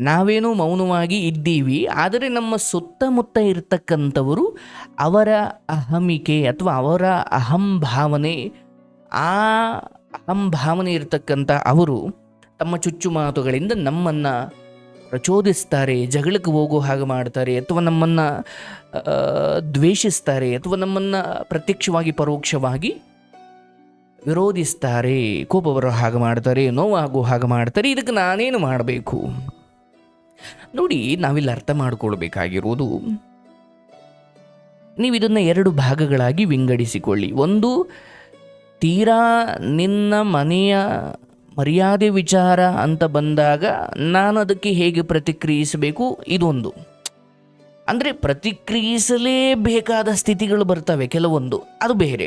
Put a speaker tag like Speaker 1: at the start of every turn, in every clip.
Speaker 1: ನಾವೇನೋ ಮೌನವಾಗಿ ಇದ್ದೀವಿ, ಆದರೆ ನಮ್ಮ ಸುತ್ತಮುತ್ತ ಇರತಕ್ಕಂಥವರು ಅವರ ಅಹಮಿಕೆ ಅಥವಾ ಅವರ ಅಹಂಭಾವನೆ, ಆ ಅಹಂಭಾವನೆ ಇರತಕ್ಕಂಥ ಅವರು ತಮ್ಮ ಚುಚ್ಚು ಮಾತುಗಳಿಂದ ನಮ್ಮನ್ನು ಪ್ರಚೋದಿಸ್ತಾರೆ, ಜಗಳಕ್ಕೆ ಹೋಗೋ ಹಾಗೆ ಮಾಡ್ತಾರೆ, ಅಥವಾ ನಮ್ಮನ್ನು ದ್ವೇಷಿಸ್ತಾರೆ, ಅಥವಾ ನಮ್ಮನ್ನು ಪ್ರತ್ಯಕ್ಷವಾಗಿ ಪರೋಕ್ಷವಾಗಿ ವಿರೋಧಿಸ್ತಾರೆ, ಕೋಪ ಬರೋ ಹಾಗೆ ಮಾಡ್ತಾರೆ, ನೋವಾಗೋ ಹಾಗೆ ಮಾಡ್ತಾರೆ, ಇದಕ್ಕೆ ನಾನೇನು ಮಾಡಬೇಕು? ನೋಡಿ, ನಾವಿಲ್ಲಿ ಅರ್ಥ ಮಾಡ್ಕೊಳ್ಬೇಕಾಗಿರೋದು ನೀವು ಇದನ್ನು ಎರಡು ಭಾಗಗಳಾಗಿ ವಿಂಗಡಿಸಿಕೊಳ್ಳಿ. ಒಂದು, ತೀರಾ ನಿನ್ನ ಮನೆಯ ಮರ್ಯಾದೆ ವಿಚಾರ ಅಂತ ಬಂದಾಗ ನಾನು ಅದಕ್ಕೆ ಹೇಗೆ ಪ್ರತಿಕ್ರಿಯಿಸಬೇಕು? ಇದೊಂದು. ಅಂದರೆ ಪ್ರತಿಕ್ರಿಯಿಸಲೇಬೇಕಾದ ಸ್ಥಿತಿಗಳು ಬರ್ತವೆ ಕೆಲವೊಂದು. ಅದು ಬೇರೆ.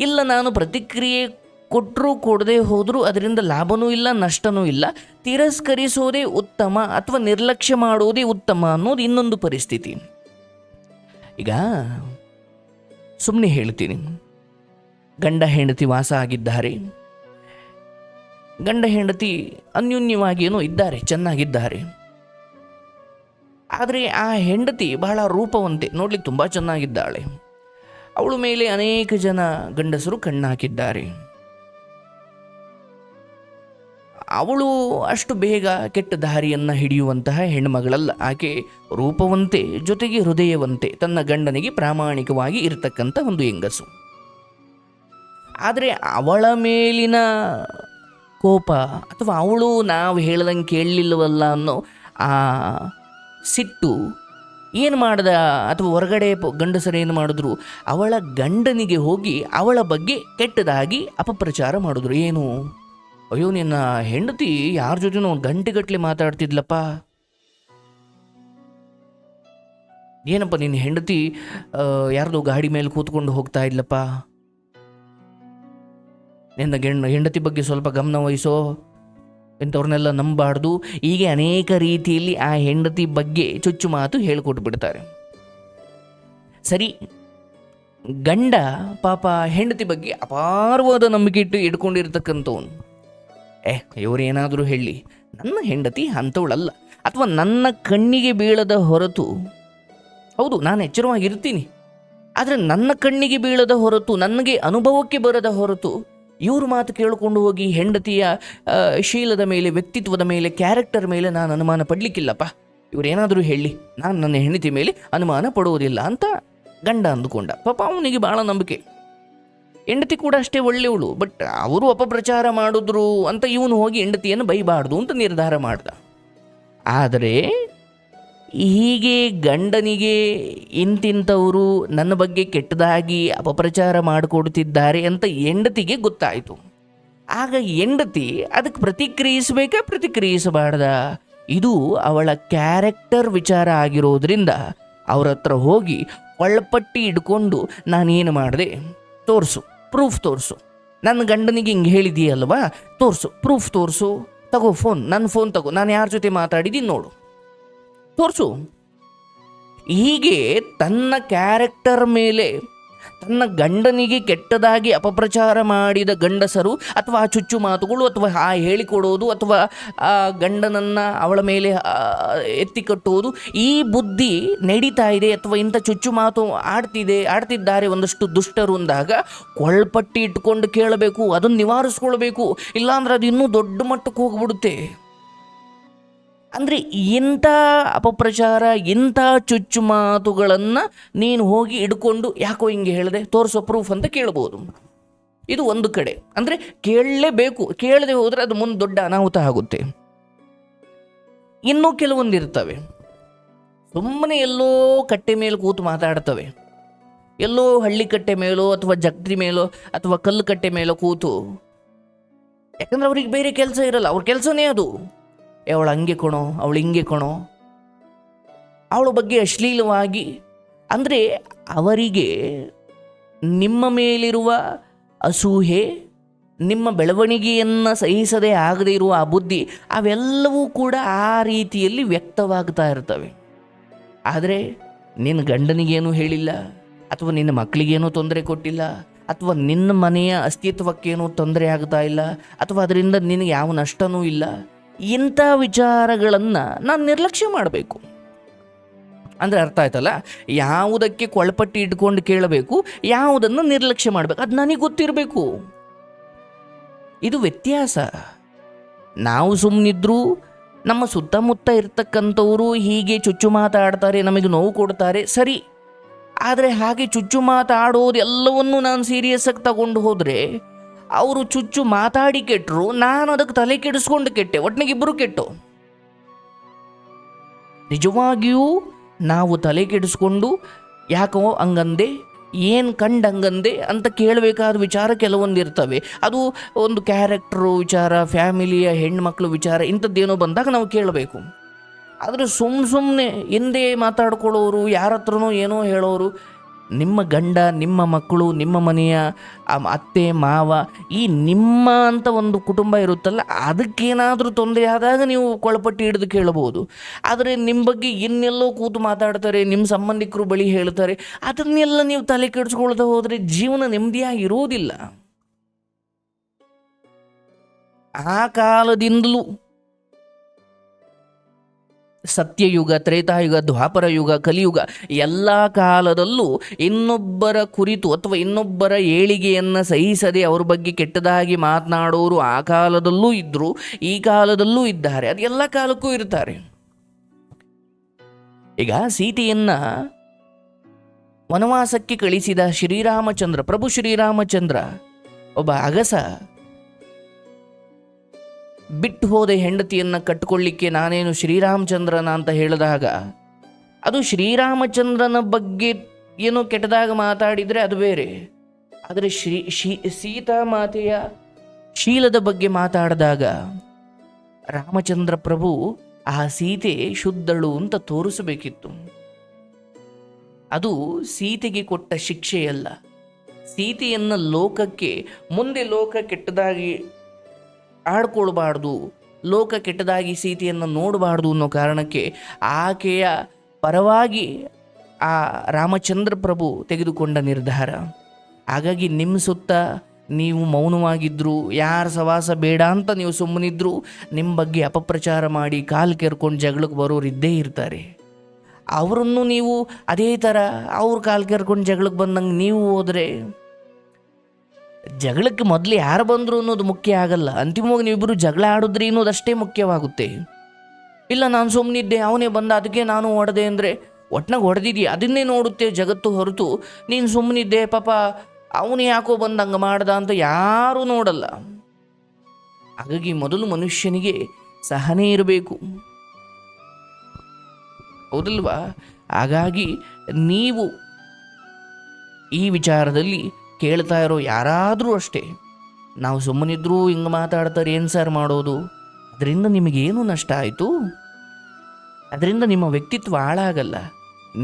Speaker 1: ಇಲ್ಲ, ನಾನು ಪ್ರತಿಕ್ರಿಯೆ ಕೊಟ್ಟರೂ ಕೊಡದೆ ಹೋದರೂ ಅದರಿಂದ ಲಾಭನೂ ಇಲ್ಲ, ನಷ್ಟನೂ ಇಲ್ಲ. ತಿರಸ್ಕರಿಸೋದೇ ಉತ್ತಮ ಅಥವಾ ನಿರ್ಲಕ್ಷ್ಯ ಮಾಡೋದೇ ಉತ್ತಮ ಅನ್ನೋದು ಇನ್ನೊಂದು ಪರಿಸ್ಥಿತಿ. ಈಗ ಸುಮ್ಮನೆ ಹೇಳ್ತೀನಿ. ಗಂಡ ಹೆಂಡತಿ ವಾಸ ಆಗಿದ್ದಾರೆ. ಗಂಡ ಹೆಂಡತಿ ಅನ್ಯೋನ್ಯವಾಗಿ ಏನೋ ಇದ್ದಾರೆ, ಚೆನ್ನಾಗಿದ್ದಾರೆ. ಆದರೆ ಆ ಹೆಂಡತಿ ಬಹಳ ರೂಪವಂತೆ, ನೋಡ್ಲಿಕ್ಕೆ ತುಂಬ ಚೆನ್ನಾಗಿದ್ದಾಳೆ. ಅವಳ ಮೇಲೆ ಅನೇಕ ಜನ ಗಂಡಸರು ಕಣ್ಣಾಕಿದ್ದಾರೆ. ಅವಳು ಅಷ್ಟು ಬೇಗ ಕೆಟ್ಟ ದಾರಿಯನ್ನು ಹಿಡಿಯುವಂತಹ ಹೆಣ್ಣುಮಗಳಲ್ಲ ಆಕೆ ರೂಪವಂತೆ, ಜೊತೆಗೆ ಹೃದಯವಂತೆ, ತನ್ನ ಗಂಡನಿಗೆ ಪ್ರಾಮಾಣಿಕವಾಗಿ ಇರತಕ್ಕಂಥ ಒಂದು ಹೆಂಗಸು. ಆದರೆ ಅವಳ ಮೇಲಿನ ಕೋಪ ಅಥವಾ ಅವಳು ನಾವು ಹೇಳ್ದಂಗೆ ಕೇಳಲಿಲ್ಲವಲ್ಲ ಅನ್ನೋ ಆ ಸಿಟ್ಟು ಏನು ಮಾಡ್ದ ಅಥವಾ ಹೊರಗಡೆ ಗಂಡಸರ ಏನು ಮಾಡಿದ್ರು? ಅವಳ ಗಂಡನಿಗೆ ಹೋಗಿ ಅವಳ ಬಗ್ಗೆ ಕೆಟ್ಟದಾಗಿ ಅಪಪ್ರಚಾರ ಮಾಡಿದ್ರು. ಏನು? ಅಯ್ಯೋ, ನಿನ್ನ ಹೆಂಡತಿ ಯಾರ ಜೊತೆನೂ ಗಂಟೆಗಟ್ಟಲೆ ಮಾತಾಡ್ತಿದ್ಲಪ್ಪ? ಏನಪ್ಪ, ನಿನ್ನ ಹೆಂಡತಿ ಯಾರ್ದೋ ಗಾಡಿ ಮೇಲೆ ಕೂತ್ಕೊಂಡು ಹೋಗ್ತಾ ಇದ್ಲಪ್ಪ? ನಿನ್ನ ಗೆಣ್ಣ ಹೆಂಡತಿ ಬಗ್ಗೆ ಸ್ವಲ್ಪ ಗಮನ ವಹಿಸೋ ಇಂಥವ್ರನ್ನೆಲ್ಲ ನಂಬಾರ್ದು. ಹೀಗೆ ಅನೇಕ ರೀತಿಯಲ್ಲಿ ಆ ಹೆಂಡತಿ ಬಗ್ಗೆ ಚುಚ್ಚು ಮಾತು ಹೇಳ್ಕೊಟ್ಬಿಡ್ತಾರೆ ಸರಿ, ಗಂಡ ಪಾಪ ಹೆಂಡತಿ ಬಗ್ಗೆ ಅಪಾರವಾದ ನಂಬಿಕೆ ಇಟ್ಟು ಇಟ್ಕೊಂಡಿರ್ತಕ್ಕಂಥವನು ಏ, ಇವರೇನಾದರೂ ಹೇಳಿ. ನನ್ನ ಹೆಂಡತಿ ಅಂಥವಳಲ್ಲ. ಅಥವಾ ನನ್ನ ಕಣ್ಣಿಗೆ ಬೀಳದ ಹೊರತು. ಹೌದು, ನಾನು ಎಚ್ಚರವಾಗಿರ್ತೀನಿ. ಆದರೆ ನನ್ನ ಕಣ್ಣಿಗೆ ಬೀಳದ ಹೊರತು, ನನಗೆ ಅನುಭವಕ್ಕೆ ಬರದ ಹೊರತು, ಇವ್ರ ಮಾತು ಕೇಳಿಕೊಂಡು ಹೋಗಿ ಹೆಂಡತಿಯ ಶೀಲದ ಮೇಲೆ, ವ್ಯಕ್ತಿತ್ವದ ಮೇಲೆ, ಕ್ಯಾರೆಕ್ಟರ್ ಮೇಲೆ ನಾನು ಅನುಮಾನ ಪಡಲಿಕ್ಕಿಲ್ಲಪ್ಪ. ಇವರೇನಾದರೂ ಹೇಳಿ, ನಾನು ನನ್ನ ಹೆಂಡತಿ ಮೇಲೆ ಅನುಮಾನ ಪಡುವುದಿಲ್ಲ ಅಂತ ಗಂಡ ಅಂದುಕೊಂಡ. ಪಾಪ ಅವನಿಗೆ ಭಾಳ ನಂಬಿಕೆ. ಹೆಂಡತಿ ಕೂಡ ಅಷ್ಟೇ ಒಳ್ಳೆಯವಳು ಬಟ್ ಅವರು ಅಪಪ್ರಚಾರ ಮಾಡಿದ್ರು ಅಂತ ಇವನು ಹೋಗಿ ಹೆಂಡತಿಯನ್ನು ಬೈಬಾರ್ದು ಅಂತ ನಿರ್ಧಾರ ಮಾಡ್ದ. ಆದರೆ ಹೀಗೆ ಗಂಡನಿಗೆ ಇಂತಿಂಥವರು ನನ್ನ ಬಗ್ಗೆ ಕೆಟ್ಟದಾಗಿ ಅಪಪ್ರಚಾರ ಮಾಡಿಕೊಡ್ತಿದ್ದಾರೆ ಅಂತ ಹೆಂಡತಿಗೆ ಗೊತ್ತಾಯಿತು. ಆಗ ಹೆಂಡತಿ ಅದಕ್ಕೆ ಪ್ರತಿಕ್ರಿಯಿಸಬೇಕಾ ಪ್ರತಿಕ್ರಿಯಿಸಬಾರ್ದ? ಇದು ಅವಳ ಕ್ಯಾರೆಕ್ಟರ್ ವಿಚಾರ ಆಗಿರೋದ್ರಿಂದ ಅವ್ರ ಹತ್ರ ಹೋಗಿ ಒಳಪಟ್ಟಿ ಇಟ್ಕೊಂಡು ನಾನೇನು ಮಾಡಿದೆ? ತೋರಿಸು. ಪ್ರೂಫ್ ತೋರಿಸು. ನನ್ನ ಗಂಡನಿಗೆ ಹಿಂಗೆ ಹೇಳಿದೀಯಲ್ವಾ ತೋರಿಸು, ಪ್ರೂಫ್ ತೋರಿಸು. ತಗೋ ಫೋನ್ ನನ್ನ ಫೋನ್ ತಗೋ. ನಾನು ಯಾರ ಜೊತೆ ಮಾತಾಡಿದ್ದೀನಿ ನೋಡು. ತೋರಿಸು. ಹೀಗೆ ತನ್ನ ಕ್ಯಾರೆಕ್ಟರ್ ಮೇಲೆ ತನ್ನ ಗಂಡನಿಗೆ ಕೆಟ್ಟದಾಗಿ ಅಪಪ್ರಚಾರ ಮಾಡಿದ ಗಂಡಸರು ಅಥವಾ ಆ ಚುಚ್ಚು ಮಾತುಗಳು ಅಥವಾ ಆ ಹೇಳಿಕೊಡೋದು ಅಥವಾ ಆ ಗಂಡನನ್ನು ಅವಳ ಮೇಲೆ ಎತ್ತಿ ಕಟ್ಟುವುದು ಈ ಬುದ್ಧಿ ನಡೀತಾ ಇದೆ ಅಥವಾ ಇಂಥ ಚುಚ್ಚು ಮಾತು ಆಡ್ತಿದೆ, ಆಡ್ತಿದ್ದಾರೆ ಒಂದಷ್ಟು ದುಷ್ಟರು ಅಂದಾಗ ಕೊಳ್ಪಟ್ಟಿ ಇಟ್ಕೊಂಡು ಕೇಳಬೇಕು, ಅದನ್ನು ನಿವಾರಿಸ್ಕೊಳ್ಬೇಕು. ಇಲ್ಲಾಂದ್ರೆ ಅದು ಇನ್ನೂ ದೊಡ್ಡ ಮಟ್ಟಕ್ಕೆ ಹೋಗ್ಬಿಡುತ್ತೆ. ಅಂದರೆ ಇಂಥ ಅಪಪ್ರಚಾರ, ಇಂಥ ಚುಚ್ಚು ಮಾತುಗಳನ್ನು ನೀನು ಹೋಗಿ ಇಡ್ಕೊಂಡು ಯಾಕೋ ಹಿಂಗೆ ಹೇಳಿದೆ? ತೋರಿಸೋ ಪ್ರೂಫ್ ಅಂತ ಕೇಳ್ಬೋದು. ಇದು ಒಂದು ಕಡೆ. ಅಂದರೆ ಕೇಳಲೇಬೇಕು. ಕೇಳದೆ ಹೋದರೆ ಅದು ಮುಂದೆ ದೊಡ್ಡ ಅನಾಹುತ ಆಗುತ್ತೆ. ಇನ್ನೂ ಕೆಲವೊಂದು ಇರ್ತವೆ. ಸುಮ್ಮನೆ ಎಲ್ಲೋ ಕಟ್ಟೆ ಮೇಲೆ ಕೂತು ಮಾತಾಡ್ತವೆ. ಎಲ್ಲೋ ಹಳ್ಳಿ ಕಟ್ಟೆ ಮೇಲೋ ಅಥವಾ ಜಗ್ರಿ ಮೇಲೋ ಅಥವಾ ಕಲ್ಲು ಕಟ್ಟೆ ಮೇಲೋ ಕೂತು. ಯಾಕಂದ್ರೆ ಅವ್ರಿಗೆ ಬೇರೆ ಕೆಲಸ ಇರಲ್ಲ. ಅವ್ರ ಕೆಲಸನೇ ಅದು. ಏ, ಅವಳು ಹಂಗೆ ಕೊಣೋ, ಅವಳು ಹಿಂಗೆ ಕೊಣೋ. ಅವಳ ಬಗ್ಗೆ ಅಶ್ಲೀಲವಾಗಿ, ಅಂದರೆ ಅವರಿಗೆ ನಿಮ್ಮ ಮೇಲಿರುವ ಅಸೂಹೆ, ನಿಮ್ಮ ಬೆಳವಣಿಗೆಯನ್ನು ಸಹಿಸದೇ ಆಗದೇ ಇರುವ ಆ ಬುದ್ಧಿ, ಅವೆಲ್ಲವೂ ಕೂಡ ಆ ರೀತಿಯಲ್ಲಿ ವ್ಯಕ್ತವಾಗ್ತಾ ಇರ್ತವೆ. ಆದರೆ ನಿನ್ನ ಗಂಡನಿಗೇನು ಹೇಳಿಲ್ಲ, ಅಥವಾ ನಿನ್ನ ಮಕ್ಕಳಿಗೇನೂ ತೊಂದರೆ ಕೊಟ್ಟಿಲ್ಲ, ಅಥವಾ ನಿನ್ನ ಮನೆಯ ಅಸ್ತಿತ್ವಕ್ಕೇನೂ ತೊಂದರೆ ಆಗ್ತಾ ಇಲ್ಲ, ಅಥವಾ ಅದರಿಂದ ನಿನಗೆ ಯಾವ ನಷ್ಟನೂ ಇಲ್ಲ ಇಂಥ ವಿಚಾರಗಳನ್ನು ನಾನು ನಿರ್ಲಕ್ಷ್ಯ ಮಾಡಬೇಕು. ಅಂದರೆ ಅರ್ಥ ಆಯ್ತಲ್ಲ? ಯಾವುದಕ್ಕೆ ಕೊಳಪಟ್ಟಿ ಇಟ್ಕೊಂಡು ಕೇಳಬೇಕು, ಯಾವುದನ್ನು ನಿರ್ಲಕ್ಷ್ಯ ಮಾಡಬೇಕು, ಅದು ನನಗೆ ಗೊತ್ತಿರಬೇಕು. ಇದು ವ್ಯತ್ಯಾಸ. ನಾವು ಸುಮ್ಮನಿದ್ರು ನಮ್ಮ ಸುತ್ತಮುತ್ತ ಇರ್ತಕ್ಕಂಥವರು ಹೀಗೆ ಚುಚ್ಚು ಮಾತಾಡ್ತಾರೆ, ನಮಗೆ ನೋವು ಕೊಡ್ತಾರೆ, ಸರಿ. ಆದರೆ ಹಾಗೆ ಚುಚ್ಚು ಮಾತಾಡೋದು ಎಲ್ಲವನ್ನೂ ನಾನು ಸೀರಿಯಸ್ಸಾಗಿ ತಗೊಂಡು ಹೋದರೆ ಅವರು ಚುಚ್ಚು ಮಾತಾಡಿ ಕೆಟ್ಟರು ನಾನು ಅದಕ್ಕೆ ತಲೆ ಕೆಡಿಸ್ಕೊಂಡು ಕೆಟ್ಟೆ ಒಟ್ಟಿಗೆ ಇಬ್ಬರು ಕೆಟ್ಟು. ನಿಜವಾಗಿಯೂ ನಾವು ತಲೆ ಕೆಡಿಸ್ಕೊಂಡು, ಯಾಕೋ ಹಂಗಂದೆ, ಏನು ಕಂಡು ಹಂಗಂದೆ ಅಂತ ಕೇಳಬೇಕಾದ ವಿಚಾರ ಕೆಲವೊಂದು ಇರ್ತವೆ ಅದು ಒಂದು ಕ್ಯಾರೆಕ್ಟ್ರು ವಿಚಾರ ಫ್ಯಾಮಿಲಿಯ ಹೆಣ್ಮಕ್ಳು ವಿಚಾರ, ಇಂಥದ್ದೇನೋ ಬಂದಾಗ ನಾವು ಕೇಳಬೇಕು. ಆದರೆ ಸುಮ್ಮ ಸುಮ್ಮನೆ ಹಿಂದೆ ಮಾತಾಡ್ಕೊಳ್ಳೋರು ಯಾರ ಹತ್ರನೋ ಏನೋ ಹೇಳೋರು ನಿಮ್ಮ ಗಂಡ, ನಿಮ್ಮ ಮಕ್ಕಳು, ನಿಮ್ಮ ಮನೆಯ ಅತ್ತೆ, ಮಾವ, ಈ ನಿಮ್ಮ ಅಂತ ಒಂದು ಕುಟುಂಬ ಇರುತ್ತಲ್ಲ, ಅದಕ್ಕೇನಾದರೂ ತೊಂದರೆ ಆದಾಗ ನೀವು ಕೊಳಪಟ್ಟಿ ಹಿಡಿದು ಕೇಳಬಹುದು. ಆದರೆ ನಿಮ್ಮ ಬಗ್ಗೆ ಇನ್ನೆಲ್ಲೋ ಕೂತು ಮಾತಾಡ್ತಾರೆ, ನಿಮ್ಮ ಸಂಬಂಧಿಕರು ಬಳಿ ಹೇಳ್ತಾರೆ, ಅದನ್ನೆಲ್ಲ ನೀವು ತಲೆ ಕೆಡಿಸ್ಕೊಳ್ತಾ ಹೋದರೆ ಜೀವನ ನೆಮ್ಮದಿಯಾಗಿ ಆ ಕಾಲದಿಂದಲೂ ಸತ್ಯಯುಗ, ತ್ರೇತಾಯುಗ ದ್ವಾಪರ ಯುಗ ಕಲಿಯುಗ, ಎಲ್ಲ ಕಾಲದಲ್ಲೂ ಇನ್ನೊಬ್ಬರ ಕುರಿತು ಅಥವಾ ಇನ್ನೊಬ್ಬರ ಏಳಿಗೆಯನ್ನು ಸಹಿಸದೆ ಅವ್ರ ಬಗ್ಗೆ ಕೆಟ್ಟದಾಗಿ ಮಾತನಾಡೋರು ಆ ಕಾಲದಲ್ಲೂ ಇದ್ದರು ಈ ಕಾಲದಲ್ಲೂ ಇದ್ದಾರೆ. ಅದು ಎಲ್ಲ ಕಾಲಕ್ಕೂ ಇರ್ತಾರೆ. ಈಗ ಸೀತೆಯನ್ನು ವನವಾಸಕ್ಕೆ ಕಳಿಸಿದ ಶ್ರೀರಾಮಚಂದ್ರ, ಪ್ರಭು ಶ್ರೀರಾಮಚಂದ್ರ, ಒಬ್ಬ ಅಗಸ ಬಿಟ್ಟು ಹೋದ ಹೆಂಡತಿಯನ್ನು ಕಟ್ಟಿಕೊಳ್ಳಿಕ್ಕೆ ನಾನೇನು ಶ್ರೀರಾಮಚಂದ್ರನ ಅಂತ ಹೇಳಿದಾಗ ಅದು ಶ್ರೀರಾಮಚಂದ್ರನ ಬಗ್ಗೆ ಏನೋ ಕೆಟ್ಟದಾಗ ಮಾತಾಡಿದರೆ ಅದು ಬೇರೆ. ಆದರೆ ಶ್ರೀ ಶೀ ಸೀತಾ ಮಾತೆಯ ಶೀಲದ ಬಗ್ಗೆ ಮಾತಾಡಿದಾಗ ರಾಮಚಂದ್ರ ಪ್ರಭು ಆ ಸೀತೆ ಶುದ್ಧಳು ಅಂತ ತೋರಿಸಬೇಕಿತ್ತು. ಅದು ಸೀತೆಗೆ ಕೊಟ್ಟ ಶಿಕ್ಷೆಯಲ್ಲ. ಸೀತೆಯನ್ನು ಲೋಕಕ್ಕೆ, ಮುಂದೆ ಲೋಕ ಕೆಟ್ಟದಾಗಿ ಆಡ್ಕೊಳ್ಬಾರ್ದು, ಲೋಕ ಕೆಟ್ಟದಾಗಿ ಸೀತೆಯನ್ನು ನೋಡಬಾರ್ದು ಅನ್ನೋ ಕಾರಣಕ್ಕೆ ಆಕೆಯ ಪರವಾಗಿ ಆ ರಾಮಚಂದ್ರ ಪ್ರಭು ತೆಗೆದುಕೊಂಡ ನಿರ್ಧಾರ. ಹಾಗಾಗಿ ನಿಮ್ಮ ಸುತ್ತ ನೀವು ಮೌನವಾಗಿದ್ದರು ಯಾರ ಸವಾಸ ಬೇಡ ಅಂತ ನೀವು ಸುಮ್ಮನಿದ್ರು ನಿಮ್ಮ ಬಗ್ಗೆ ಅಪಪ್ರಚಾರ ಮಾಡಿ ಕಾಲು ಕೆರ್ಕೊಂಡು ಜಗಳಕ್ಕೆ ಬರೋರು ಇದ್ದೇ ಇರ್ತಾರೆ. ಅವರನ್ನು ನೀವು ಅದೇ ಥರ ಅವ್ರ ಕಾಲು ಕೆರ್ಕೊಂಡು ಜಗಳಕ್ಕೆ ಬಂದಂಗೆ ನೀವು ಹೋದರೆ ಜಗಳಕ್ಕೆ ಮೊದಲು ಯಾರು ಬಂದರು ಅನ್ನೋದು ಮುಖ್ಯ ಆಗಲ್ಲ. ಅಂತಿಮವಾಗಿ ನೀವಿಬ್ಬರು ಜಗಳ ಆಡಿದ್ರಿ ಅನ್ನೋದಷ್ಟೇ ಮುಖ್ಯವಾಗುತ್ತೆ. ಇಲ್ಲ, ನಾನು ಸುಮ್ಮನಿದ್ದೆ ಅವನೇ ಬಂದ, ಅದಕ್ಕೆ ನಾನು ಹೊಡೆದೆ ಅಂದರೆ ಒಟ್ನಾಗ ಹೊಡೆದಿದ್ದಿ ಅದನ್ನೇ ನೋಡುತ್ತೆ ಜಗತ್ತು ಹೊರತು. ನೀನು ಸುಮ್ಮನಿದ್ದೆ ಪಾಪ, ಅವನು ಯಾಕೋ ಬಂದಂಗೆ ಮಾಡ್ದ ಅಂತ ಯಾರೂ ನೋಡಲ್ಲ. ಹಾಗಾಗಿ ಮೊದಲು ಮನುಷ್ಯನಿಗೆ ಸಹನೆ ಇರಬೇಕು. ಹೌದಲ್ವಾ? ಹಾಗಾಗಿ ನೀವು ಈ ವಿಚಾರದಲ್ಲಿ ಕೇಳ್ತಾ ಇರೋ ಯಾರಾದರೂ ಅಷ್ಟೇ, ನಾವು ಸುಮ್ಮನಿದ್ರೂ ಹಿಂಗೆ ಮಾತಾಡ್ತಾರೆ ಏನು ಸರ್ ಮಾಡೋದು? ಅದರಿಂದ ನಿಮಗೇನು ನಷ್ಟ ಆಯಿತು? ಅದರಿಂದ ನಿಮ್ಮ ವ್ಯಕ್ತಿತ್ವ ಹಾಳಾಗಲ್ಲ.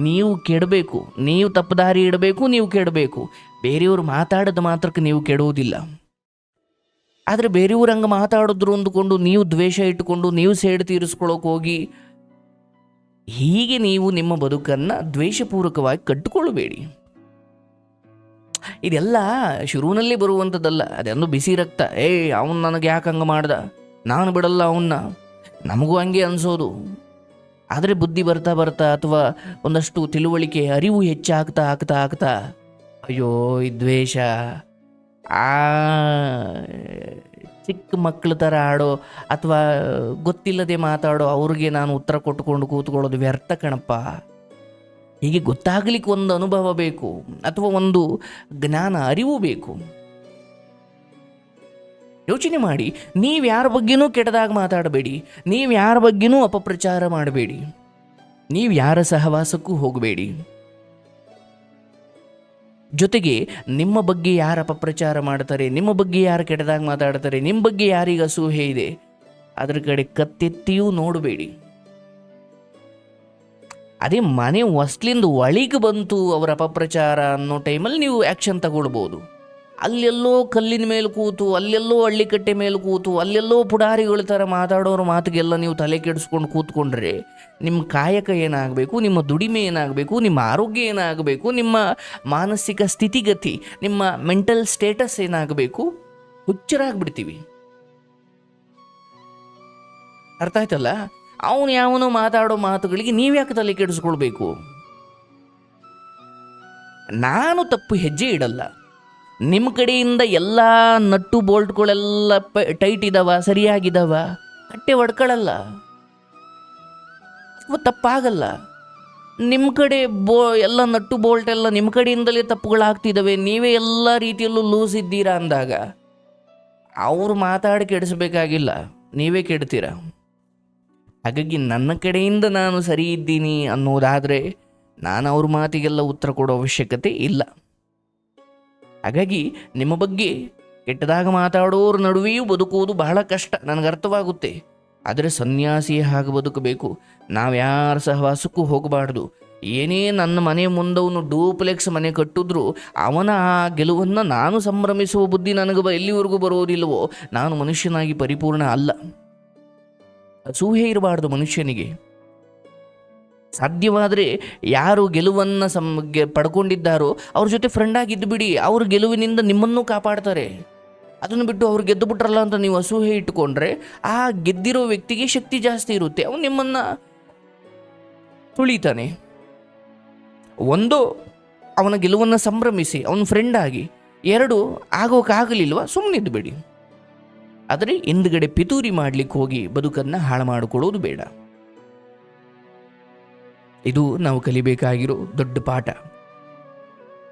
Speaker 1: ನೀವು ಕೆಡಬೇಕು, ನೀವು ತಪ್ಪದಾರಿ ಇಡಬೇಕು, ನೀವು ಕೆಡಬೇಕು. ಬೇರೆಯವರು ಮಾತಾಡದ ಮಾತ್ರಕ್ಕೆ ನೀವು ಕೆಡುವುದಿಲ್ಲ. ಆದರೆ ಬೇರೆಯವ್ರು ಹಂಗೆ ಮಾತಾಡಿದ್ರು ಅಂದುಕೊಂಡು ನೀವು ದ್ವೇಷ ಇಟ್ಟುಕೊಂಡು ನೀವು ಸೇಡು ತೀರಿಸ್ಕೊಳ್ಳೋಕೆ ಹೋಗಿ, ಹೀಗೆ ನೀವು ನಿಮ್ಮ ಬದುಕನ್ನು ದ್ವೇಷಪೂರ್ವಕವಾಗಿ ಕಟ್ಟಿಕೊಳ್ಳಬೇಡಿ ಇದೆಲ್ಲ ಶುರುವಿನಲ್ಲಿ ಬರುವಂಥದ್ದಲ್ಲ. ಅದೆಂದು ಬಿಸಿ ರಕ್ತ. ಏಯ್, ಅವನು ನನಗೆ ಯಾಕೆ ಹಂಗೆ ಮಾಡ್ದ? ನಾನು ಬಿಡಲ್ಲ ಅವನ್ನ ನಮಗೂ ಹಂಗೆ ಅನಿಸೋದು. ಆದರೆ ಬುದ್ಧಿ ಬರ್ತಾ ಬರ್ತಾ ಅಥವಾ ಒಂದಷ್ಟು ತಿಳುವಳಿಕೆ, ಅರಿವು ಹೆಚ್ಚಾಗ್ತಾ ಆಗ್ತಾ ಆಗ್ತಾ ಅಯ್ಯೋ, ಈ ದ್ವೇಷ. ಆ, ಚಿಕ್ಕ ಮಕ್ಕಳ ಥರ ಆಡೋ ಅಥವಾ ಗೊತ್ತಿಲ್ಲದೆ ಮಾತಾಡೋ ಅವ್ರಿಗೆ ನಾನು ಉತ್ತರ ಕೊಟ್ಟುಕೊಂಡು ಕೂತ್ಕೊಳ್ಳೋದು ವ್ಯರ್ಥ ಕಣಪ್ಪ. ಹೀಗೆ ಗೊತ್ತಾಗಲಿಕ್ಕೆ ಒಂದು ಅನುಭವ ಬೇಕು ಅಥವಾ ಒಂದು ಜ್ಞಾನ, ಅರಿವು ಬೇಕು. ಯೋಚನೆ ಮಾಡಿ, ನೀವು ಯಾರ ಬಗ್ಗೆನೂ ಕೆಟ್ಟದಾಗಿ ಮಾತಾಡಬೇಡಿ, ನೀವು ಯಾರ ಬಗ್ಗೆನೂ ಅಪಪ್ರಚಾರ ಮಾಡಬೇಡಿ, ನೀವು ಯಾರ ಸಹವಾಸಕ್ಕೂ ಹೋಗಬೇಡಿ. ಜೊತೆಗೆ ನಿಮ್ಮ ಬಗ್ಗೆ ಯಾರು ಅಪಪ್ರಚಾರ ಮಾಡ್ತಾರೆ, ನಿಮ್ಮ ಬಗ್ಗೆ ಯಾರು ಕೆಟ್ಟದಾಗಿ ಮಾತಾಡ್ತಾರೆ ನಿಮ್ಮ ಬಗ್ಗೆ ಯಾರಿಗೆ ಅಸೂಹೆ ಇದೆ, ಅದ್ರ ಕಡೆ ಕತ್ತೆತ್ತಿಯೂ ನೋಡಬೇಡಿ. ಅದೇ ಮನೆ ಹೊಸ್ಲಿಂದ ಒಳಗೆ ಬಂತು ಅವರ ಅಪಪ್ರಚಾರ ಅನ್ನೋ ಟೈಮಲ್ಲಿ ನೀವು ಆ್ಯಕ್ಷನ್ ತಗೊಳ್ಬೋದು. ಅಲ್ಲೆಲ್ಲೋ ಕಲ್ಲಿನ ಮೇಲೆ ಕೂತು, ಅಲ್ಲೆಲ್ಲೋ ಹಳ್ಳಿಕಟ್ಟೆ ಮೇಲೆ ಕೂತು, ಅಲ್ಲೆಲ್ಲೋ ಪುಡಾರಿಗಳ ಥರ ಮಾತಾಡೋರ ಮಾತಿಗೆಲ್ಲ ನೀವು ತಲೆ ಕೆಡಿಸ್ಕೊಂಡು ಕೂತ್ಕೊಂಡ್ರೆ ನಿಮ್ಮ ಕಾಯಕ ಏನಾಗಬೇಕು, ನಿಮ್ಮ ದುಡಿಮೆ ಏನಾಗಬೇಕು, ನಿಮ್ಮ ಆರೋಗ್ಯ ಏನಾಗಬೇಕು, ನಿಮ್ಮ ಮಾನಸಿಕ ಸ್ಥಿತಿಗತಿ, ನಿಮ್ಮ ಮೆಂಟಲ್ ಸ್ಟೇಟಸ್ ಏನಾಗಬೇಕು? ಹುಚ್ಚರಾಗ್ಬಿಡ್ತೀವಿ. ಅರ್ಥ ಆಯ್ತಲ್ಲ? ಅವನು ಯಾವನು ಮಾತಾಡೋ ಮಾತುಗಳಿಗೆ ನೀವ್ಯಾಕೆ ತಲೆ ಕೆಡಿಸ್ಕೊಳ್ಬೇಕು? ನಾನು ತಪ್ಪು ಹೆಜ್ಜೆ ಇಡಲ್ಲ. ನಿಮ್ಮ ಕಡೆಯಿಂದ ಎಲ್ಲ ನಟ್ಟು ಬೋಲ್ಟ್ಗಳೆಲ್ಲ ಪ, ಟೈಟ್ ಇದಾವ, ಸರಿಯಾಗಿದಾವ, ಕಟ್ಟೆ ಒಡ್ಕೊಳ್ಳಲ್ಲ ತಪ್ಪಾಗಲ್ಲ. ನಿಮ್ಮ ಕಡೆ ಬೋ, ಎಲ್ಲ ನಟ್ಟು ಬೋಲ್ಟ್ ಎಲ್ಲ ನಿಮ್ಮ ಕಡೆಯಿಂದಲೇ ತಪ್ಪುಗಳಾಗ್ತಿದ್ದಾವೆ ನೀವೇ ಎಲ್ಲ ರೀತಿಯಲ್ಲೂ ಲೂಸ್ ಇದ್ದೀರಾ ಅಂದಾಗ. ಅವ್ರು ಮಾತಾಡಿ ಕೆಡಿಸ್ಬೇಕಾಗಿಲ್ಲ. ನೀವೇ ಕೆಡ್ತೀರ? ಹಾಗಾಗಿ ನನ್ನ ಕಡೆಯಿಂದ ನಾನು ಸರಿ ಇದ್ದೀನಿ ಅನ್ನೋದಾದರೆ ನಾನು ಅವ್ರ ಮಾತಿಗೆಲ್ಲ ಉತ್ತರ ಕೊಡೋ ಅವಶ್ಯಕತೆ ಇಲ್ಲ. ಹಾಗಾಗಿ ನಿಮ್ಮ ಬಗ್ಗೆ ಕೆಟ್ಟದಾಗ ಮಾತಾಡೋರ ನಡುವೆಯೂ ಬದುಕುವುದು ಬಹಳ ಕಷ್ಟ, ನನಗೆ ಅರ್ಥವಾಗುತ್ತೆ. ಆದರೆ ಸನ್ಯಾಸಿ ಹಾಗೆ ಬದುಕಬೇಕು, ನಾವು ಯಾರ ಸಹವಾಸಕ್ಕೂ ಹೋಗಬಾರ್ದು. ಏನೇ ನನ್ನ ಮನೆ ಮುಂದವನು ಡೂಪ್ಲೆಕ್ಸ್ ಮನೆ ಕಟ್ಟಿದ್ರು ಅವನ ಆ ಗೆಲುವನ್ನು ನಾನು ಸಂಭ್ರಮಿಸುವ ಬುದ್ಧಿ ನನಗೆ ಬ- ಎಲ್ಲಿವರೆಗೂ ಬರೋದಿಲ್ವೋ ನಾನು ಮನುಷ್ಯನಾಗಿ ಪರಿಪೂರ್ಣ ಅಲ್ಲ. ಅಸೂಹೆ ಇರಬಾರ್ದು ಮನುಷ್ಯನಿಗೆ. ಸಾಧ್ಯವಾದರೆ ಯಾರು ಗೆಲುವನ್ನು ಸಂ ಪಡ್ಕೊಂಡಿದ್ದಾರೋ ಅವ್ರ ಜೊತೆ ಫ್ರೆಂಡ್ ಆಗಿದ್ದು ಬಿಡಿ. ಅವ್ರ ಗೆಲುವಿನಿಂದ ನಿಮ್ಮನ್ನು ಕಾಪಾಡ್ತಾರೆ. ಅದನ್ನು ಬಿಟ್ಟು ಅವ್ರು ಗೆದ್ದು ಬಿಟ್ರಲ್ಲ ಅಂತ ನೀವು ಅಸೂಹೆ ಇಟ್ಟುಕೊಂಡ್ರೆ ಆ ಗೆದ್ದಿರೋ ವ್ಯಕ್ತಿಗೆ ಶಕ್ತಿ ಜಾಸ್ತಿ ಇರುತ್ತೆ. ಅವನು ನಿಮ್ಮನ್ನು ತುಳಿತಾನೆ. ಒಂದು, ಅವನ ಗೆಲುವನ್ನು ಸಂಭ್ರಮಿಸಿ, ಅವನ ಫ್ರೆಂಡ್ ಆಗಿ. ಎರಡು ಆಗೋಕ್ಕಾಗಲಿಲ್ವ ಸುಮ್ಮನಿದ್ದು ಬಿಡಿ. ಆದರೆ ಹಿಂದ್ಗಡೆ ಪಿತೂರಿ ಮಾಡಲಿಕ್ಕೆ ಹೋಗಿ ಬದುಕನ್ನು ಹಾಳು ಮಾಡಿಕೊಳ್ಳೋದು ಬೇಡ. ಇದು ನಾವು ಕಲಿಬೇಕಾಗಿರೋ ದೊಡ್ಡ ಪಾಠ.